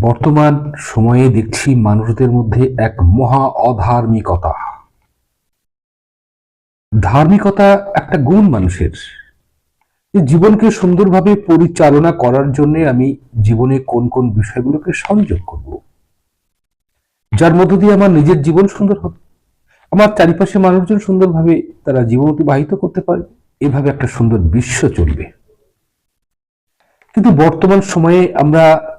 বর্তমান সময়ে দেখছি মানুষদের মধ্যে এক মহা অধার্মিকতা। ধার্মিকতা একটা গুণ মানুষের। জীবনকে সুন্দরভাবে পরিচালনা করার জন্য আমি জীবনে কোন কোন বিষয়গুলোকে সংযোগ করব। যার মধ্য দিয়ে আমার নিজের জীবন সুন্দর হবে। আমার চারিপাশে মানুষজন সুন্দরভাবে তারা জীবন অতিবাহিত করতে পারে এভাবে একটা সুন্দর বিশ্ব চলবে। কিন্তু বর্তমান সময়ে আমরা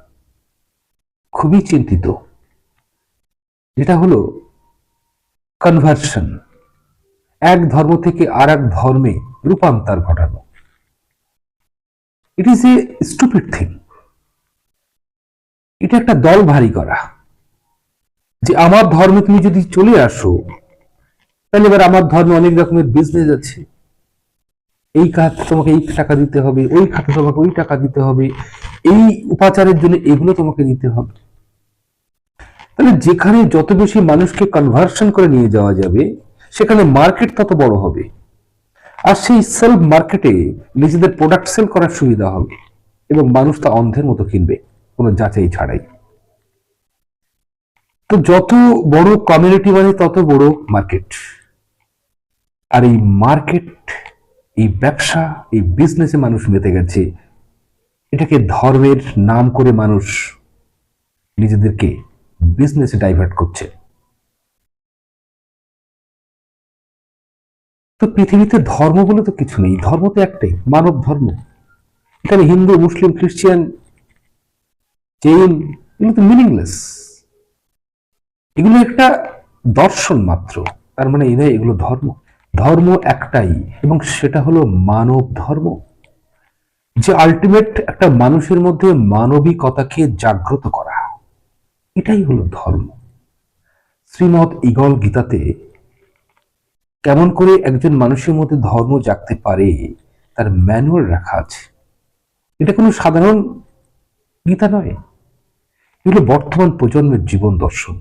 খুবই চিন্তিত। যেটা হলো কনভার্সন এক ধর্ম থেকে আর এক ধর্মে রূপান্তর ঘটানো। It is a stupid thing এটা একটা দল ভারী করা। যে আমার ধর্মে তুমি যদি চলে আসো, তাহলে এবার আমার ধর্মে অনেক রকমের বিজনেস আছে। এই কাজ তোমাকে এই টাকা দিতে হবে, ওই খাতে তোমাকে ওই টাকা দিতে হবে। এই উপাচারের জন্য এগুলো তোমাকে দিতে হবে। তাহলে যেখানে যত বেশি মানুষকে কনভার্সন করে নিয়ে যাওয়া যাবে, সেখানে মার্কেট তত বড় হবে। আর সেই সেলফ মার্কেটে নিজেদের প্রোডাক্ট সেল করার সুবিধা হবে এবং মানুষ তা অন্ধের মতো কিনবে, কোনো যাচাই ছাড়াই। তো যত বড় কমিউনিটি মানে তত বড় মার্কেট আর এই মার্কেট এই ব্যবসা, এই বিজনেসে মানুষ মেতে গেছে, এটাকে ধর্মের নাম করে মানুষ নিজেদেরকে বিজনেসে ডাইভার্ট করছে। তো পৃথিবীতে ধর্ম বলে তো কিছু নেই, ধর্ম তো একটাই, মানব ধর্ম। এখানে হিন্দু, মুসলিম, খ্রিস্টান, জৈন, এগুলো তো মিনিংলেস এগুলো একটা দর্শন মাত্র, তার মানে এই নয় এগুলো ধর্ম। ধর্ম একটাই, এবং সেটা হলো মানব ধর্ম। যে আলটিমেট একটা মানুষের মধ্যে মানবিকতাকে জাগ্রত করা। এটাই হলো ধর্ম। শ্রীমদ ইগল গীতাতে কেমন করে একজন মানুষের মধ্যে ধর্ম জাগতে পারে, তার ম্যানুয়াল রাখা আছে। এটা কোনো সাধারণ গীতা নয়। এগুলো বর্তমান প্রজন্মের জীবন দর্শন।